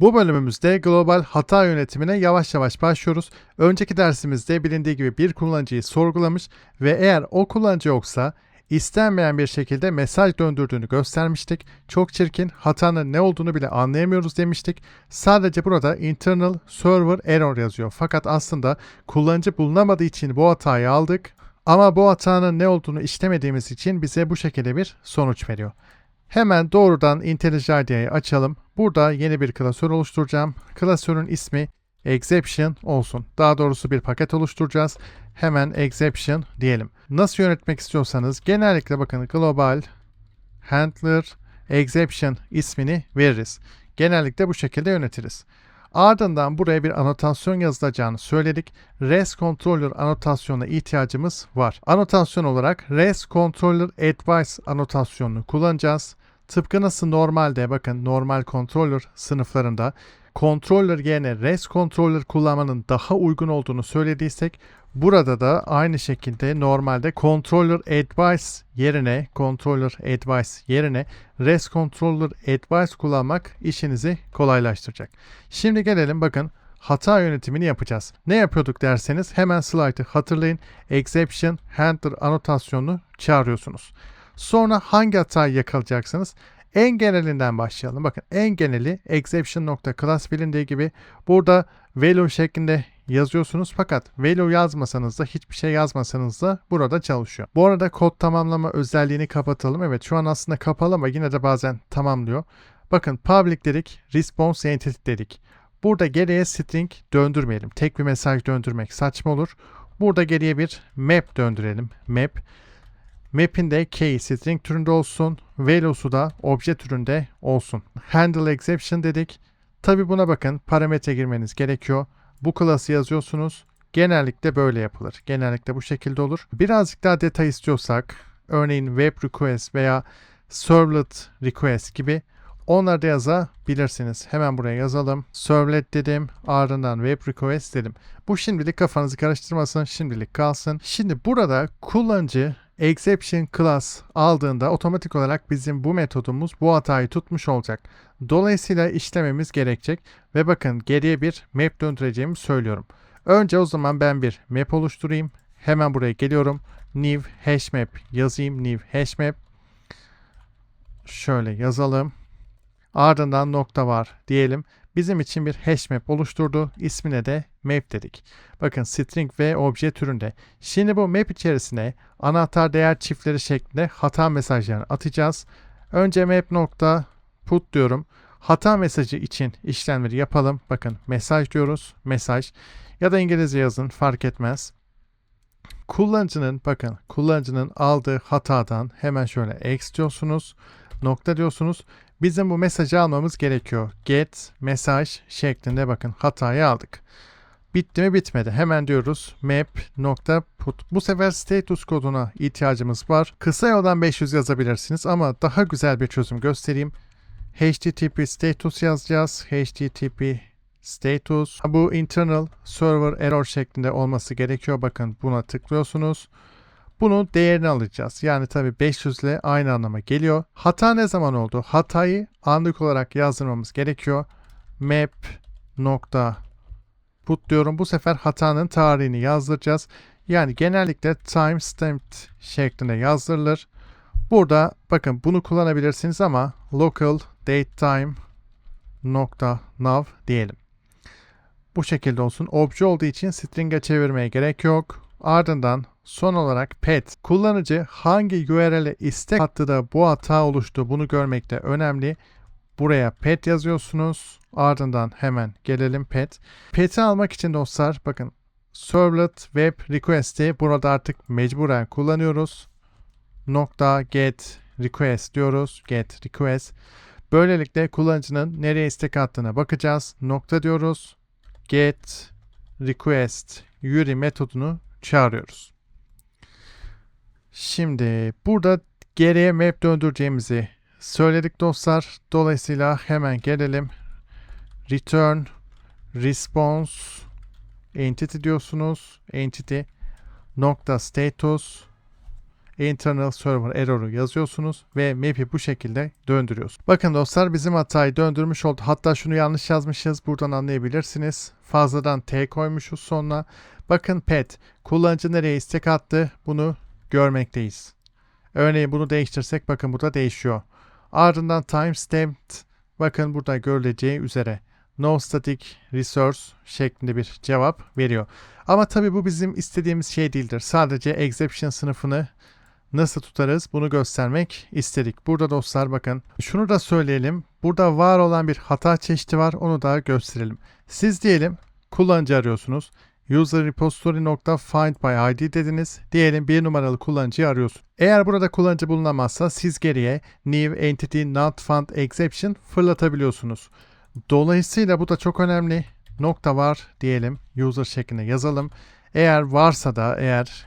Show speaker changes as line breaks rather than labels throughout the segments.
Bu bölümümüzde global hata yönetimine yavaş yavaş başlıyoruz. Önceki dersimizde bilindiği gibi bir kullanıcıyı sorgulamış ve eğer o kullanıcı yoksa istenmeyen bir şekilde mesaj döndürdüğünü göstermiştik. Çok çirkin, hatanın ne olduğunu bile anlayamıyoruz demiştik. Sadece burada internal server error yazıyor. Fakat aslında kullanıcı bulunamadığı için bu hatayı aldık. Ama bu hatanın ne olduğunu işlemediğimiz için bize bu şekilde bir sonuç veriyor. Hemen doğrudan IntelliJ IDEA'yı açalım. Burada yeni bir klasör oluşturacağım. Klasörün ismi exception olsun. Daha doğrusu bir paket oluşturacağız. Hemen exception diyelim. Nasıl yönetmek istiyorsanız genellikle bakın global handler exception ismini veririz. Genellikle bu şekilde yönetiriz. Ardından buraya bir anotasyon yazılacağını söyledik. REST Controller anotasyonuna ihtiyacımız var. Anotasyon olarak REST Controller Advice anotasyonunu kullanacağız. Tıpkı nasıl normalde bakın normal controller sınıflarında controller yerine REST controller kullanmanın daha uygun olduğunu söylediysek burada da aynı şekilde normalde controller advice yerine controller advice yerine REST controller advice kullanmak işinizi kolaylaştıracak. Şimdi gelelim bakın hata yönetimini yapacağız. Ne yapıyorduk derseniz hemen slide'ı hatırlayın. Exception handler anotasyonunu çağırıyorsunuz. Sonra hangi hatayı yakalayacaksınız? En genelinden başlayalım. Bakın en geneli exception.class bilindiği gibi burada value şeklinde yazıyorsunuz fakat value yazmasanız da hiçbir şey yazmasanız da burada çalışıyor. Bu arada kod tamamlama özelliğini kapatalım. Evet şu an aslında kapalı ama yine de bazen tamamlıyor. Bakın public dedik, response entity dedik. Burada geriye string döndürmeyelim. Tek bir mesaj döndürmek saçma olur. Burada geriye bir map döndürelim. Map. Map'in de key string türünde olsun. Value'su da obje türünde olsun. Handle exception dedik. Tabi buna bakın parametre girmeniz gerekiyor. Bu class'ı yazıyorsunuz. Genellikle böyle yapılır. Genellikle bu şekilde olur. Birazcık daha detay istiyorsak örneğin web request veya servlet request gibi onları da yazabilirsiniz. Hemen buraya yazalım. Servlet dedim. Ardından web request dedim. Bu şimdilik kafanızı karıştırmasın. Şimdilik kalsın. Şimdi burada kullanıcı exception class aldığında otomatik olarak bizim bu metodumuz bu hatayı tutmuş olacak. Dolayısıyla işlememiz gerekecek ve bakın geriye bir map döndüreceğimi söylüyorum. Önce o zaman ben bir map oluşturayım. Hemen buraya geliyorum. New hash map yazayım. New hash map. Şöyle yazalım. Ardından nokta var diyelim. Bizim için bir hash map oluşturdu. İsmine de map dedik. Bakın string ve obje türünde. Şimdi bu map içerisine anahtar değer çiftleri şeklinde hata mesajlarını atacağız. Önce map nokta put diyorum. Hata mesajı için işlemleri yapalım. Bakın mesaj diyoruz. Mesaj ya da İngilizce yazın fark etmez. Kullanıcının bakın kullanıcının aldığı hatadan hemen şöyle x diyorsunuz. Nokta diyorsunuz. Bizim bu mesajı almamız gerekiyor. Get mesaj şeklinde bakın hatayı aldık. Bitti mi bitmedi. Hemen diyoruz map nokta put. Bu sefer status koduna ihtiyacımız var. Kısa yoldan 500 yazabilirsiniz ama daha güzel bir çözüm göstereyim. HTTP status yazacağız. HTTP status. Bu internal server error şeklinde olması gerekiyor. Bakın buna tıklıyorsunuz. Bunun değerini alacağız. Yani tabi 500 ile aynı anlama geliyor. Hata ne zaman oldu? Hatayı anlık olarak yazdırmamız gerekiyor. Map nokta put diyorum. Bu sefer hatanın tarihini yazdıracağız. Yani genellikle timestamped şeklinde yazdırılır. Burada bakın bunu kullanabilirsiniz ama local datetime nokta nav diyelim. Bu şekilde olsun. Obje olduğu için string'e çevirmeye gerek yok. Ardından son olarak pet. Kullanıcı hangi URL'e istek attı da bu hata oluştu bunu görmek de önemli. Buraya pet yazıyorsunuz. Ardından hemen gelelim pet. Pet'i almak için dostlar bakın servlet web request'i burada artık mecburen kullanıyoruz. Nokta get request diyoruz. Get request. Böylelikle kullanıcının nereye istek attığına bakacağız. Nokta diyoruz. Get request URI metodunu çağırıyoruz. Şimdi burada geriye map döndüreceğimizi söyledik dostlar. Dolayısıyla hemen gelelim. Return response entity diyorsunuz. Entity nokta status internal server error'u yazıyorsunuz ve map'i bu şekilde döndürüyorsunuz. Bakın dostlar bizim hatayı döndürmüş oldu. Hatta şunu yanlış yazmışız. Buradan anlayabilirsiniz. Fazladan T koymuşuz sonuna. Bakın pet kullanıcı nereye istek attı bunu görmekteyiz. Örneğin bunu değiştirsek bakın burada değişiyor. Ardından timestamped bakın burada görüleceği üzere no static resource şeklinde bir cevap veriyor. Ama tabii bu bizim istediğimiz şey değildir. Sadece exception sınıfını nasıl tutarız bunu göstermek istedik. Burada dostlar bakın şunu da söyleyelim. Burada var olan bir hata çeşidi var onu da gösterelim. Siz diyelim kullanıcı arıyorsunuz. User repository.find by ID dediniz. Diyelim bir numaralı kullanıcıyı arıyorsun. Eğer burada kullanıcı bulunamazsa siz geriye new entity not found exception fırlatabiliyorsunuz. Dolayısıyla bu da çok önemli. Nokta var diyelim. User şeklinde yazalım. Eğer varsa da eğer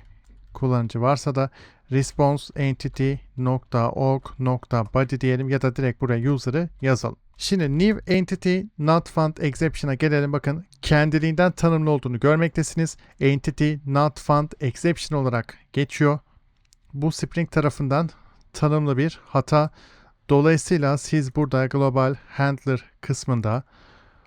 kullanıcı varsa da response entity nokta org nokta body diyelim ya da direkt buraya user'ı yazalım. Şimdi new entity not found exception'a gelelim. Bakın kendiliğinden tanımlı olduğunu görmektesiniz. Entity not found exception olarak geçiyor. Bu Spring tarafından tanımlı bir hata. Dolayısıyla siz burada global handler kısmında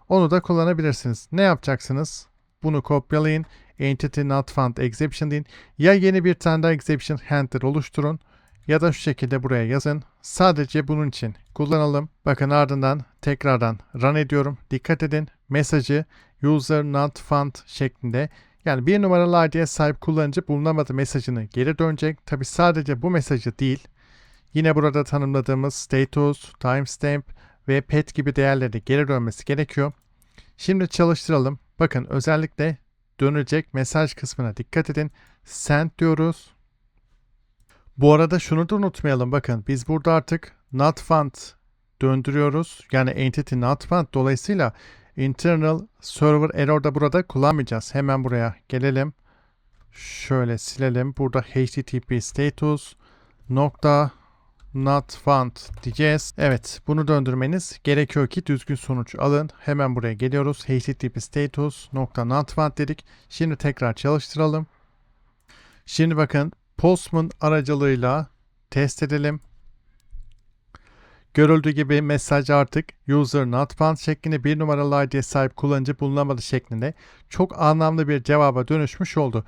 onu da kullanabilirsiniz. Ne yapacaksınız? Bunu kopyalayın. Entity not found exception deyin. Ya yeni bir tane daha exception handler oluşturun ya da şu şekilde buraya yazın. Sadece bunun için kullanalım. Bakın ardından tekrardan run ediyorum. Dikkat edin mesajı user not found şeklinde yani bir numaralı ID'ye sahip kullanıcı bulunamadı mesajını geri dönecek. Tabi sadece bu mesajı değil. Yine burada tanımladığımız status, timestamp ve pet gibi değerleri geri dönmesi gerekiyor. Şimdi çalıştıralım. Bakın özellikle dönecek mesaj kısmına dikkat edin. Send diyoruz. Bu arada şunu da unutmayalım. Bakın biz burada artık not found döndürüyoruz. Yani entity not found. Dolayısıyla internal server error da burada kullanmayacağız. Hemen buraya gelelim. Şöyle silelim. Burada http status nokta not found diyeceğiz. Evet bunu döndürmeniz gerekiyor ki düzgün sonuç alın. Hemen buraya geliyoruz. http status nokta not found dedik. Şimdi tekrar çalıştıralım. Şimdi bakın Postman aracılığıyla test edelim. Görüldüğü gibi mesaj artık user not found şeklinde bir numaralı ID'ye sahip kullanıcı bulunamadı şeklinde çok anlamlı bir cevaba dönüşmüş oldu.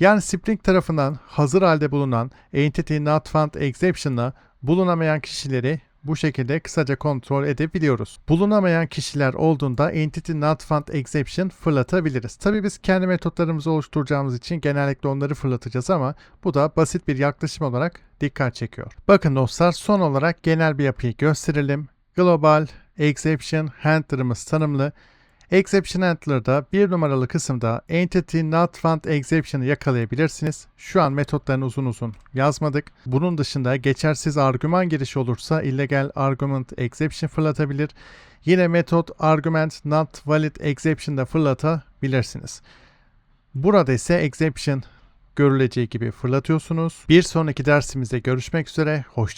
Yani Spring tarafından hazır halde bulunan entity not found exception'la bulunamayan kişileri bu şekilde kısaca kontrol edebiliyoruz. Bulunamayan kişiler olduğunda entity not found exception fırlatabiliriz. Tabii biz kendi metotlarımızı oluşturacağımız için genellikle onları fırlatacağız ama bu da basit bir yaklaşım olarak dikkat çekiyor. Bakın dostlar son olarak genel bir yapıyı gösterelim. Global exception handler'ımız tanımlı. Exception Handler'da bir numaralı kısımda Entity Not Found Exception'ı yakalayabilirsiniz. Şu an metotlarını uzun uzun yazmadık. Bunun dışında geçersiz argüman girişi olursa illegal argument exception fırlatabilir. Yine metot argument not valid exception da fırlatabilirsiniz. Burada ise exception görüleceği gibi fırlatıyorsunuz. Bir sonraki dersimizde görüşmek üzere. Hoşçakalın.